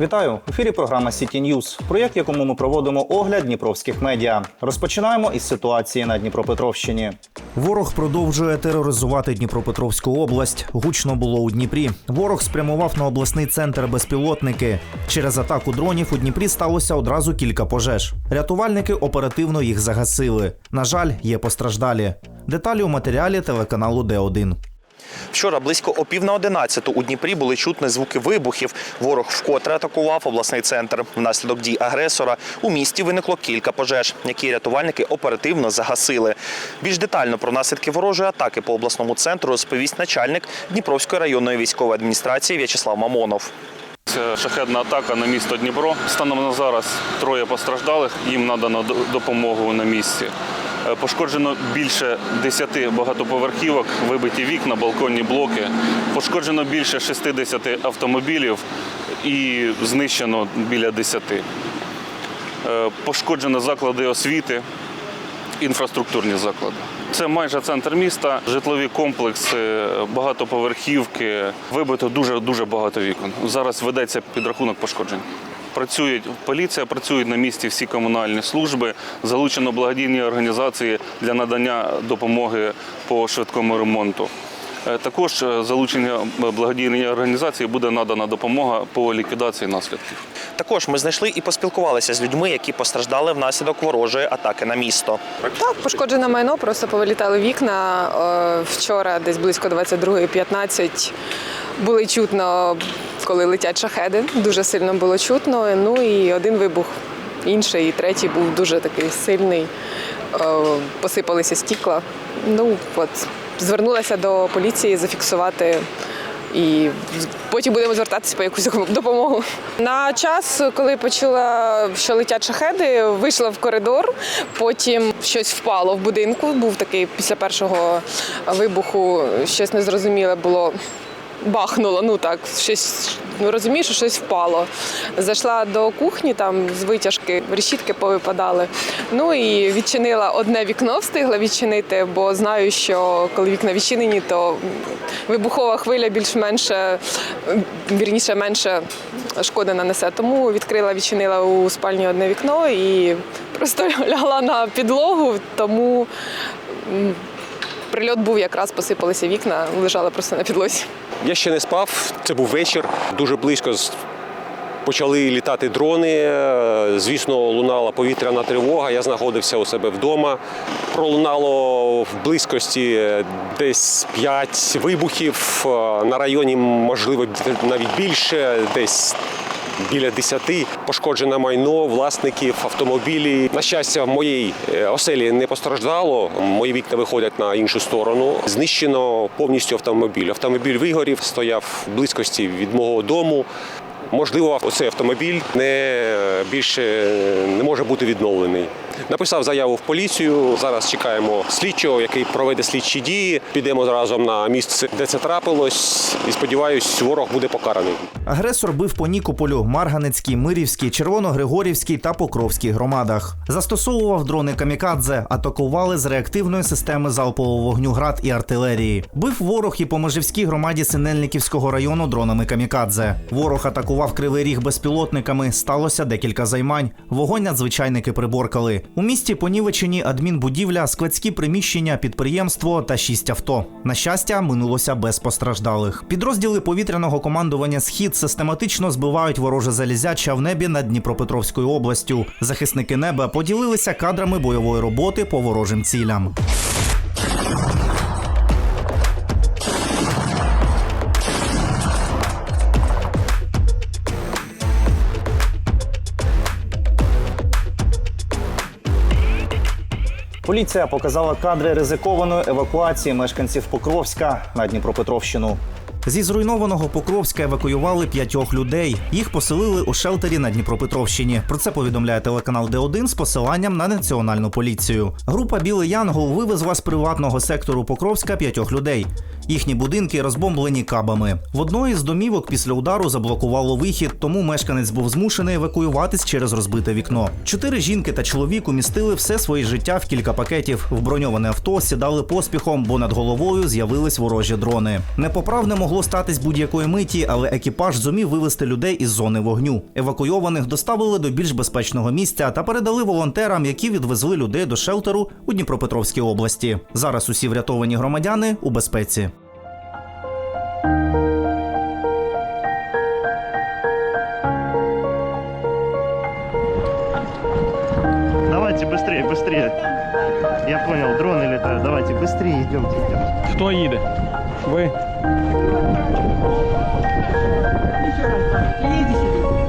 Вітаю! В ефірі програма City News, проєкт, якому ми проводимо огляд дніпровських медіа. Розпочинаємо із ситуації на Дніпропетровщині. Ворог продовжує тероризувати Дніпропетровську область. Гучно було у Дніпрі. Ворог спрямував на обласний центр безпілотники. Через атаку дронів у Дніпрі сталося одразу кілька пожеж. Рятувальники оперативно їх загасили. На жаль, є постраждалі. Деталі у матеріалі телеканалу Д1. Вчора близько о пів на одинадцяту у Дніпрі були чутні звуки вибухів. Ворог вкотре атакував обласний центр. Внаслідок дій агресора у місті виникло кілька пожеж, які рятувальники оперативно загасили. Більш детально про наслідки ворожої атаки по обласному центру розповість начальник Дніпровської районної військової адміністрації В'ячеслав Мамонов. Це шахедна атака на місто Дніпро. Станом на зараз троє постраждалих, їм надано допомогу на місці. Е, Пошкоджено більше 10 багатоповерхівок, вибиті вікна, балконні блоки. Пошкоджено більше 60 автомобілів і знищено біля 10. Е, Пошкоджено заклади освіти, інфраструктурні заклади. Це майже центр міста, житлові комплекси, багатоповерхівки. Вибито дуже дуже багато вікон. Зараз ведеться підрахунок пошкоджень. Працюють поліція, працюють на місці всі комунальні служби. Залучено благодійні організації для надання допомоги по швидкому ремонту. Е, Також е, залучення благодійної організації буде надана допомога по ліквідації наслідків. Також ми знайшли і поспілкувалися з людьми, які постраждали внаслідок ворожої атаки на місто. Так, пошкоджене майно, просто повилітали вікна. Е, Вчора, десь близько 22.15, були чутно, коли летять шахеди. Дуже сильно було чутно. Ну і один вибух, інший, і третій був дуже такий сильний. Е, Посипалися стікла. Ну, от, звернулася до поліції зафіксувати. І потім будемо звертатися по якусь допомогу. На час, коли почула, що летять шахеди, вийшла в коридор. Потім щось впало в будинку. Був такий після першого вибуху щось незрозуміле було. Бахнуло, ну так, щось ну розумію, що щось впало. Зайшла до кухні, там з витяжки решітки повипадали. Ну і відчинила одне вікно, встигла відчинити, бо знаю, що коли вікна відчинені, то вибухова хвиля більш-менш вірніше менше шкоди нанесе. Тому відкрила, відчинила у спальні одне вікно і просто лягла на підлогу, тому прильот був якраз посипалися вікна, лежала просто на підлозі. Я ще не спав. Це був вечір. Дуже близько почали літати дрони. Е, Звісно, лунала повітряна тривога. Я знаходився у себе вдома. Пролунало в близькості е, десь 5 вибухів. Е, На районі, можливо, навіть більше, десь. Біля 10 пошкоджене майно власників автомобілі. На щастя, в моїй е, оселі не постраждало. Мої вікна виходять на іншу сторону. Знищено повністю автомобіль. Автомобіль вигорів, стояв в близькості від мого дому. Можливо, оцей автомобіль не більше не може бути відновлений. Написав заяву в поліцію. Зараз чекаємо слідчого, який проведе слідчі дії. Підемо разом на місце, де це трапилось, і сподіваюсь, ворог буде покараний. Агресор бив по Нікополю, Марганецькій, Мирівській, Червоногригорівській та Покровській громадах. Застосовував дрони камікадзе, атакували з реактивної системи залпового вогню град і артилерії. Бив ворог і по Межівській громаді Синельниківського району дронами камікадзе. Ворог атакував кривий ріг безпілотниками. Сталося декілька займань. Вогонь надзвичайники приборкали. У місті понівечені адмінбудівля, складські приміщення, підприємство та шість авто. На щастя, минулося без постраждалих. Підрозділи повітряного командування Схід систематично збивають вороже залізяча в небі над Дніпропетровською областю. Захисники неба поділилися кадрами бойової роботи по ворожим цілям. Поліція показала кадри ризикованої евакуації мешканців Покровська на Дніпропетровщину. Зі зруйнованого Покровська евакуювали п'ятьох людей. Їх поселили у шелтері на Дніпропетровщині. Про це повідомляє телеканал Д1 з посиланням на національну поліцію. Група Білий Янгол вивезла з приватного сектору Покровська п'ятьох людей. Їхні будинки розбомблені кабами. В одної з домівок після удару заблокувало вихід, тому мешканець був змушений евакуюватись через розбите вікно. Чотири жінки та чоловік умістили все своє життя в кілька пакетів. В броньоване авто сідали поспіхом, бо над головою з'явились ворожі дрони. Непоправне могло могло статись будь-якої миті, але екіпаж зумів вивести людей із зони вогню. Евакуйованих доставили до більш безпечного місця та передали волонтерам, які відвезли людей до шелтеру у Дніпропетровській області. Зараз усі врятовані громадяни у безпеці. Давайте быстрее, быстрее. Я понял, дроны летают. Давайте быстрее идемте. идемте. Хто їде? Ви?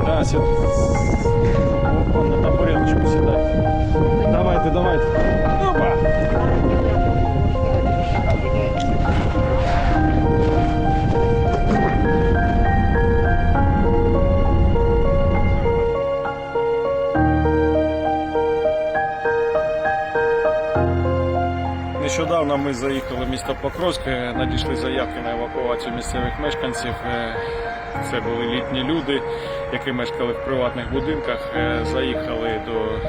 Да, сід. Вон на табуреточку сідай. Давайте, давайте. Опа! Нещодавно ми заїхали в місто Покровське, надійшли заявки на евакуацію місцевих мешканців. Е, Це були літні люди, які мешкали в приватних будинках. Е, Заїхали до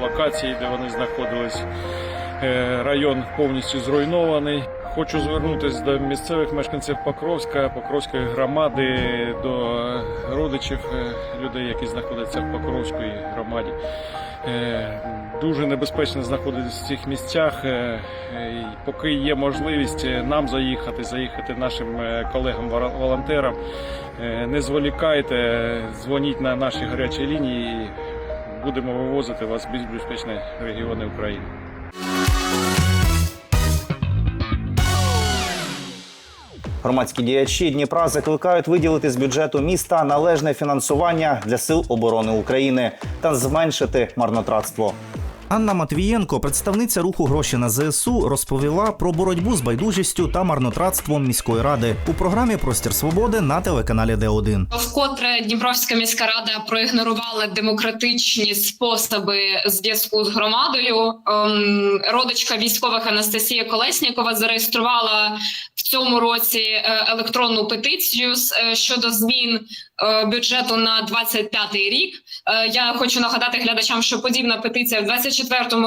локації, де вони знаходились. Е, Район повністю зруйнований. Хочу звернутися до місцевих мешканців Покровська, Покровської громади, до родичів е, людей, які знаходяться в Покровській громаді. Е, Дуже небезпечно знаходитися в цих місцях. Е, Поки є можливість нам заїхати, заїхати нашим колегам-волонтерам, не зволікайте, дзвоніть на наші гарячі лінії. і Будемо вивозити вас в більш безпечні регіони України. Громадські діячі Дніпра закликають виділити з бюджету міста належне фінансування для сил оборони України та зменшити марнотратство. Анна Матвієнко, представниця руху гроші на ЗСУ, розповіла про боротьбу з байдужістю та марнотратством міської ради у програмі Простір свободи на телеканалі Д1. Вкотре Дніпровська міська рада проігнорувала демократичні способи зв'язку з громадою. Ем, Родичка військових Анастасія Колеснікова зареєструвала в цьому році е, електронну петицію е, щодо змін е, бюджету на 25 рік. Я хочу нагадати глядачам, що подібна петиція в 24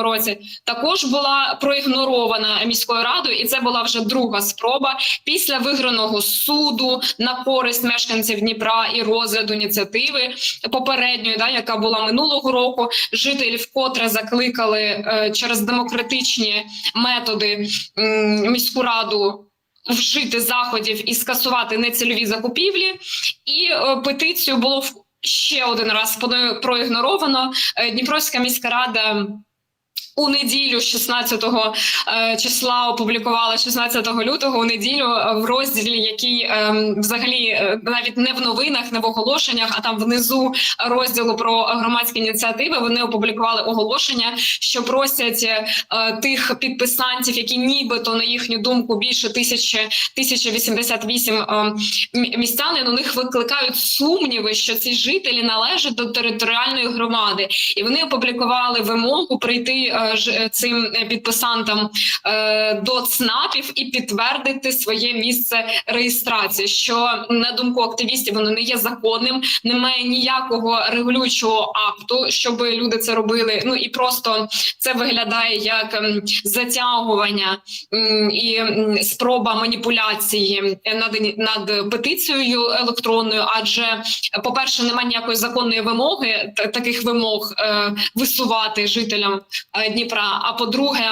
році також була проігнорована міською радою, і це була вже друга спроба після виграного суду на користь мешканців Дніпра і розгляду ініціативи попередньої, да, яка була минулого року. Жителі вкотре закликали е, через демократичні методи м, міську раду. Вжити заходів і скасувати нецільові закупівлі, і е, петицію було ще один раз проігноровано. Е, Дніпровська міська рада у неділю, 16 е, числа, опублікувала 16 лютого у неділю е, в розділі, який ем, взагалі е, навіть не в новинах, не в оголошеннях, а там внизу розділу про громадські ініціативи. Вони опублікували оголошення, що просять е, тих підписантів, які нібито на їхню думку більше тисячі 1088 е, м- містянин. У них викликають сумніви, що ці жителі належать до територіальної громади, і вони опублікували вимогу прийти е, е, цим е, підписантам е, до ЦНАПів і підтвердити своє місце реєстрації. Що на думку активістів воно не є законним, немає ніякого регулюючого акту, щоб люди це робили. Ну і просто це виглядає як ем, затягування і спроба маніпуляції над над петицією електронною, адже по-перше, немає ніякої законної вимоги таких вимог е, висувати жителям е, Дніпра. А по-друге,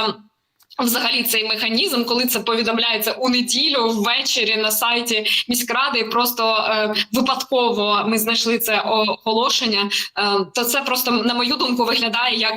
Взагалі цей механізм, коли це повідомляється у неділю ввечері на сайті міськради, просто е, випадково ми знайшли це оголошення. Е, то це просто, на мою думку, виглядає як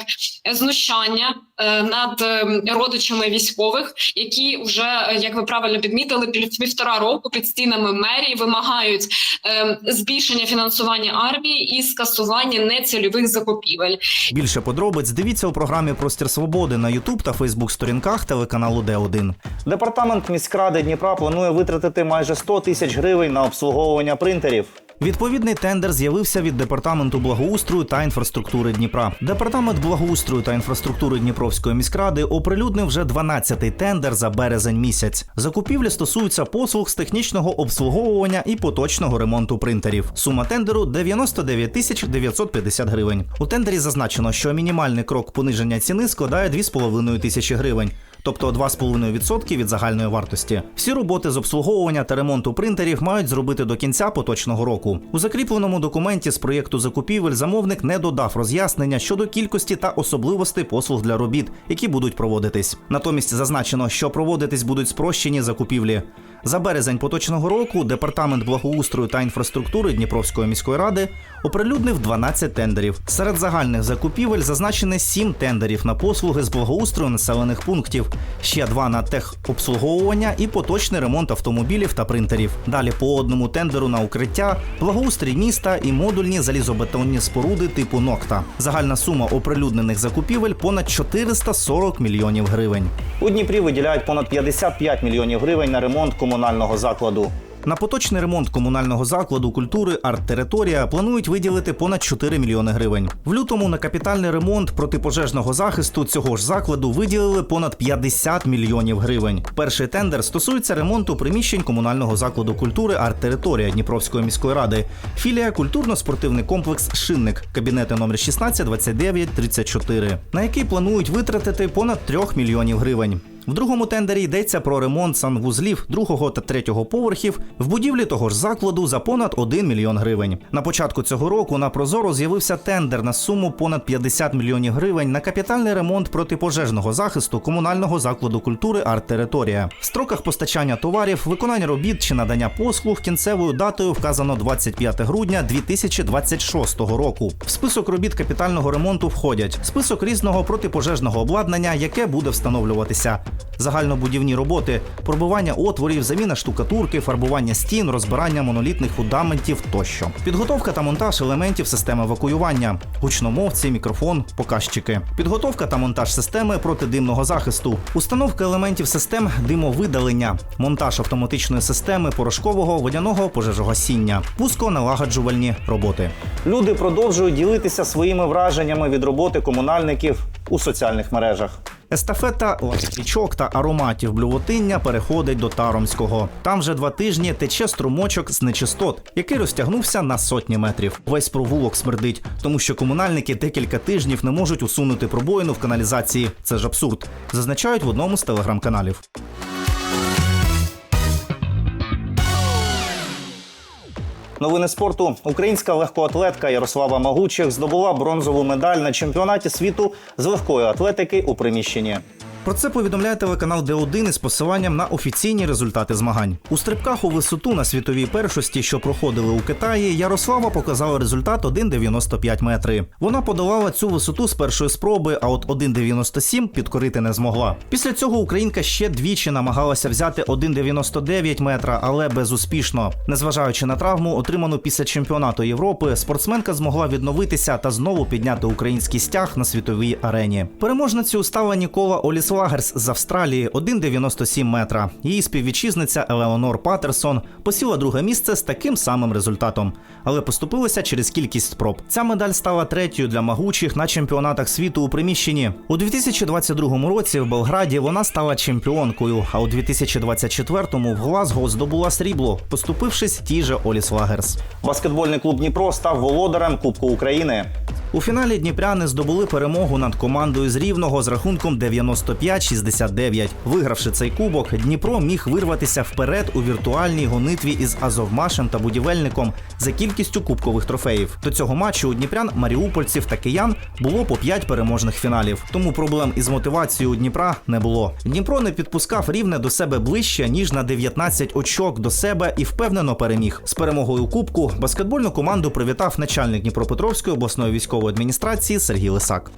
знущання е, над е, родичами військових, які вже, як ви правильно підмітили, пів- півтора року під стінами мерії вимагають е, збільшення фінансування армії і скасування нецільових закупівель. Більше подробиць дивіться у програмі Простір свободи на Ютуб та Фейсбук сторінках телеканалу Д1. Департамент міськради Дніпра планує витратити майже 100 тисяч гривень на обслуговування принтерів. Відповідний тендер з'явився від департаменту благоустрою та інфраструктури Дніпра. Департамент благоустрою та інфраструктури Дніпровської міськради оприлюднив вже 12-й тендер за березень місяць. Закупівлі стосуються послуг з технічного обслуговування і поточного ремонту принтерів. Сума тендеру 99 тисяч 950 гривень. У тендері зазначено, що мінімальний крок пониження ціни складає 2,5 тисячі гривень. Тобто 2,5% від загальної вартості. Всі роботи з обслуговування та ремонту принтерів мають зробити до кінця поточного року. У закріпленому документі з проєкту закупівель замовник не додав роз'яснення щодо кількості та особливостей послуг для робіт, які будуть проводитись. Натомість зазначено, що проводитись будуть спрощені закупівлі. За березень поточного року департамент благоустрою та інфраструктури Дніпровської міської ради оприлюднив 12 тендерів. Серед загальних закупівель зазначені 7 тендерів на послуги з благоустрою населених пунктів, ще два на техобслуговування і поточний ремонт автомобілів та принтерів. Далі по одному тендеру на укриття, благоустрій міста і модульні залізобетонні споруди типу Нокта. Загальна сума оприлюднених закупівель понад 440 мільйонів гривень. У Дніпрі виділяють понад 55 мільйонів гривень на ремонт комунального закладу. На поточний ремонт комунального закладу культури арт-територія планують виділити понад 4 мільйони гривень. В лютому на капітальний ремонт протипожежного захисту цього ж закладу виділили понад 50 мільйонів гривень. Перший тендер стосується ремонту приміщень комунального закладу культури арт-територія Дніпровської міської ради. Філія культурно-спортивний комплекс Шинник, кабінети номер 16, 29, 34, на який планують витратити понад 3 мільйонів гривень. В другому тендері йдеться про ремонт санвузлів другого та третього поверхів в будівлі того ж закладу за понад 1 мільйон гривень. На початку цього року на Прозоро з'явився тендер на суму понад 50 мільйонів гривень на капітальний ремонт протипожежного захисту комунального закладу культури арт-територія. В строках постачання товарів, виконання робіт чи надання послуг кінцевою датою вказано 25 грудня 2026 року. В список робіт капітального ремонту входять список різного протипожежного обладнання, яке буде встановлюватися. Загальнобудівні роботи, пробивання отворів, заміна штукатурки, фарбування стін, розбирання монолітних фундаментів тощо. Підготовка та монтаж елементів системи евакуювання, гучномовці, мікрофон, показчики. Підготовка та монтаж системи протидимного захисту, установка елементів систем димовидалення, монтаж автоматичної системи порошкового водяного пожежогасіння, пусконалагоджувальні роботи. Люди продовжують ділитися своїми враженнями від роботи комунальників у соціальних мережах. Естафета ластічок та ароматів блювотиння переходить до Таромського. Там вже два тижні тече струмочок з нечистот, який розтягнувся на сотні метрів. Весь провулок смердить, тому що комунальники декілька тижнів не можуть усунути пробоїну в каналізації. Це ж абсурд, зазначають в одному з телеграм-каналів. Новини спорту. Українська легкоатлетка Ярослава Магучих здобула бронзову медаль на чемпіонаті світу з легкої атлетики у приміщенні. Про це повідомляє телеканал Д1 із посиланням на офіційні результати змагань. У стрибках у висоту на світовій першості, що проходили у Китаї, Ярослава показала результат 1,95 метри. Вона подолала цю висоту з першої спроби, а от 1,97 підкорити не змогла. Після цього українка ще двічі намагалася взяти 1,99 метра, але безуспішно. Незважаючи на травму, отриману після чемпіонату Європи, спортсменка змогла відновитися та знову підняти український стяг на світовій арені. Переможницею стала Нікола Оліс Лагерс з Австралії 1,97 метра. Її співвітчизниця Елеонор Патерсон посіла друге місце з таким самим результатом, але поступилася через кількість спроб. Ця медаль стала третьою для магучих на чемпіонатах світу у приміщенні. У 2022 році в Белграді вона стала чемпіонкою, а у 2024-му в Глазго здобула срібло, поступившись тій же Оліс Лагерс. Баскетбольний клуб Дніпро став володарем Кубку України. У фіналі дніпряни здобули перемогу над командою з рівного з рахунком 95-69. Вигравши цей кубок, Дніпро міг вирватися вперед у віртуальній гонитві із Азовмашем та будівельником за кількістю кубкових трофеїв. До цього матчу у дніпрян, маріупольців та киян було по 5 переможних фіналів. Тому проблем із мотивацією у Дніпра не було. Дніпро не підпускав рівне до себе ближче ніж на 19 очок до себе і впевнено переміг. З перемогою кубку баскетбольну команду привітав начальник Дніпропетровської обласної військової адміністрації Сергій Лисак.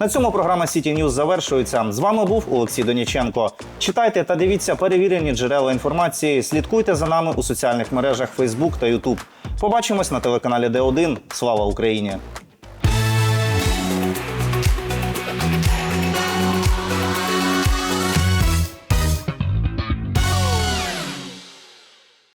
На цьому програма City News завершується. З вами був Олексій Доніченко. Читайте та дивіться перевірені джерела інформації. Слідкуйте за нами у соціальних мережах Facebook та YouTube. Побачимось на телеканалі Д1. Слава Україні!